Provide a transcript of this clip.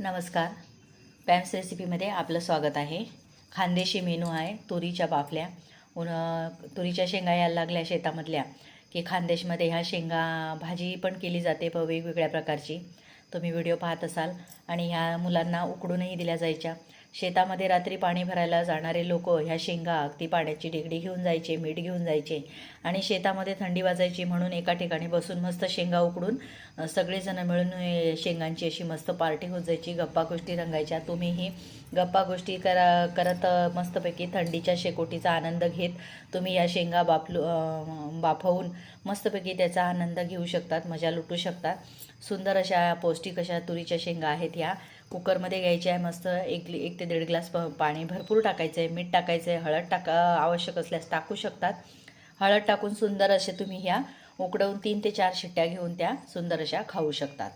नमस्कार. पॅम्स रेसिपीमध्ये आपलं स्वागत आहे. खानदेशी मेनू आहे तुरीच्या बाफल्या. उन तुरीच्या शेंगा यायला लागल्या शेतामधल्या की खानदेशमध्ये ह्या शेंगा भाजी पण केली जाते प वेगवेगळ्या प्रकारची. तुम्ही व्हिडिओ पाहत असाल आणि ह्या मुलांना उकडूनही दिल्या जायच्या. शेतामध्ये रात्री पाणी भरायला जाणारे लोक ह्या शेंगा अगदी पाण्याची डेगडी घेऊन जायचे मीठ घेऊन जायचे आणि शेतामध्ये थंडी वाजायची म्हणून एका ठिकाणी बसून मस्त शेंगा उकडून सगळेजणं सगळेजण मिळून शेंगांची अशी मस्त पार्टी होत जायची गप्पा गोष्टी रंगायच्या. तुम्हीही गप्पा गोष्टी करा करत मस्तपैकी थंडीच्या शेकोटीचा आनंद घेत तुम्ही या शेंगा बाफलू बाफवून मस्तपैकी त्याचा आनंद घेऊ शकतात मजा लुटू शकतात. सुंदर अशा पौष्टिक अशा तुरीच्या शेंगा आहेत ह्या. कुकरमध्ये घ्यायची आहे मस्त. एक एक ते दीड ग्लास प पाणी भरपूर टाकायचं आहे मीठ टाकायचं आहे हळद टाका आवश्यक असल्यास टाकू शकतात. हळद टाकून सुंदर असे तुम्ही ह्या उकडवून तीन ते चार शिट्ट्या घेऊन त्या सुंदर अशा खाऊ शकतात.